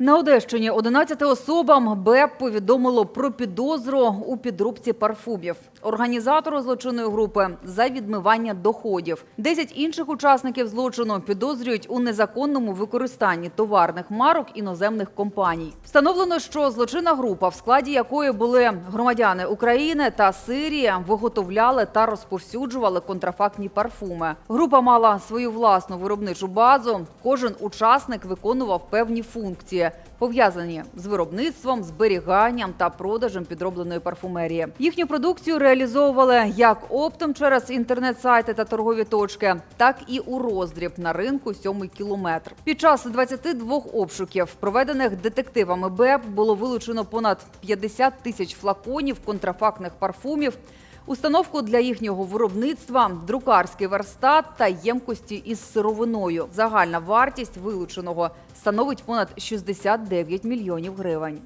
На Одещині 11 особам БЕП повідомило про підозру у підробці парфумів. Організатору злочинної групи за відмивання доходів. Десять інших учасників злочину підозрюють у незаконному використанні товарних марок іноземних компаній. Встановлено, що злочинна група, в складі якої були громадяни України та Сирії, виготовляли та розповсюджували контрафактні парфуми. Група мала свою власну виробничу базу. Кожен учасник виконував певні функції, пов'язані з виробництвом, зберіганням та продажем підробленої парфумерії. Їхню продукцію реалізовували як оптом через інтернет-сайти та торгові точки, так і у роздріб на ринку сьомий кілометр. Під час 22 обшуків, проведених детективами БЕП, було вилучено понад 50 тисяч флаконів контрафактних парфумів. Установку для їхнього виробництва, друкарський верстат та ємкості із сировиною. Загальна вартість вилученого становить понад 69 мільйонів гривень.